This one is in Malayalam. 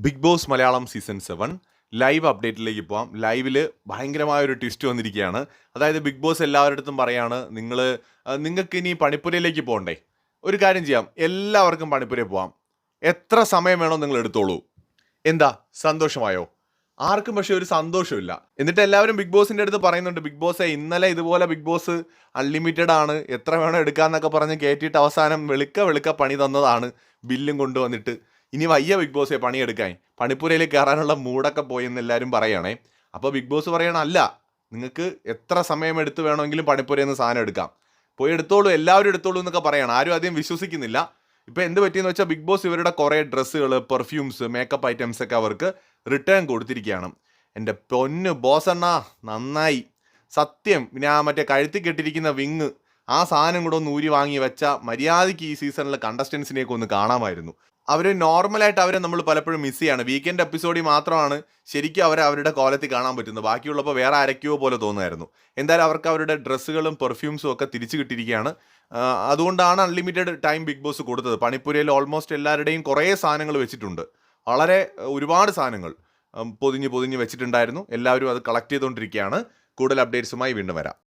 Bigg Boss Malayalam season seven live അപ്ഡേറ്റിലേക്ക് പോവാം. ലൈവിൽ ഭയങ്കരമായ ഒരു ട്വിസ്റ്റ് വന്നിരിക്കുകയാണ്. അതായത് ബിഗ് ബോസ് എല്ലാവരുടെ പറയാണ് നിങ്ങൾ നിങ്ങൾക്ക് ഇനി പണിപ്പുരയിലേക്ക് പോകണ്ടേ? ഒരു കാര്യം ചെയ്യാം. എല്ലാവർക്കും പണിപ്പുരയിൽ പോവാം. എത്ര സമയം വേണോ നിങ്ങൾ എടുത്തോളൂ. എന്താ? സന്തോഷമായോ? ആർക്കും പക്ഷേ ഒരു സന്തോഷമില്ല. എന്നിട്ട് എല്ലാവരും ബിഗ് ബോസിന്റെ അടുത്ത് പറയുന്നുണ്ട് ബിഗ് ബോസ് ഇന്നലെ ഇതുപോലെ ബിഗ് ബോസ് അൺലിമിറ്റഡ് ആണ്. എത്ര വേണോ എടുക്കാമെന്നൊക്കെ പറഞ്ഞ് കയറ്റിയിട്ട് അവസാനം വെളുക്ക വെളുക്ക പണി തന്നതാണ്. ബില്ലും കൊണ്ടുവന്നിട്ട്. ഇനി വയ്യ ബിഗ് ബോസെ പണിയെടുക്കാൻ. പണിപ്പുരയിൽ കയറാനുള്ള മൂടൊക്കെ പോയെന്ന് എല്ലാവരും പറയണേ. അപ്പോൾ ബിഗ് ബോസ് പറയണം അല്ല നിങ്ങൾക്ക് എത്ര സമയം എടുത്ത് വേണമെങ്കിലും പണിപ്പുരയിൽ നിന്ന് സാധനം എടുക്കാം. പോയി എടുത്തോളൂ എല്ലാവരും എടുത്തോളൂ എന്നൊക്കെ പറയണം. ആരും അധികം വിശ്വസിക്കുന്നില്ല. ഇപ്പോൾ എന്ത് പറ്റിയെന്ന് വെച്ചാൽ ബിഗ് ബോസ് ഇവരുടെ കുറേ ഡ്രസ്സുകൾ പെർഫ്യൂംസ് മേക്കപ്പ് ഐറ്റംസ് ഒക്കെ അവർക്ക് റിട്ടേൺ കൊടുത്തിരിക്കുകയാണ്. എന്റെ പൊന്ന് ബോസ് അണ്ണാ നന്നായി. സത്യം പിന്നെ ആ മറ്റേ കഴുത്തി കെട്ടിരിക്കുന്ന വിങ് ആ സാധനം കൂടെ ഒന്ന് ഊരി വാങ്ങി വെച്ച മര്യാദയ്ക്ക് ഈ സീസണിലെ കണ്ടസ്റ്റൻസിനെയൊക്കെ ഒന്ന് കാണാമായിരുന്നു. അവർ നോർമലായിട്ട് അവരെ നമ്മൾ പലപ്പോഴും മിസ് ചെയ്യാണ്. വീക്കെൻഡ് എപ്പിസോഡിൽ മാത്രമാണ് ശരിക്കും അവരെ അവരുടെ കോലത്തിൽ കാണാൻ പറ്റുന്നത്. ബാക്കിയുള്ളപ്പോൾ വേറെ ആരൊക്കെയോ പോലെ തോന്നുമായിരുന്നു. എന്തായാലും അവർക്ക് അവരുടെ ഡ്രസ്സുകളും പെർഫ്യൂംസും ഒക്കെ തിരിച്ചു കിട്ടിയിരിക്കുകയാണ്. അതുകൊണ്ടാണ് അൺലിമിറ്റഡ് ടൈം ബിഗ് ബോസ് കൊടുത്തത്. പണിപ്പുരയിൽ ഓൾമോസ്റ്റ് എല്ലാവരുടെയും കുറേ സാധനങ്ങൾ വെച്ചിട്ടുണ്ട്. വളരെ ഒരുപാട് സാധനങ്ങൾ പൊതിഞ്ഞ് പൊതിഞ്ഞ് വെച്ചിട്ടുണ്ടായിരുന്നു. എല്ലാവരും അത് കളക്ട് ചെയ്തുകൊണ്ടിരിക്കുകയാണ്. കൂടുതൽ അപ്ഡേറ്റ്സുമായി വീണ്ടും വരാം.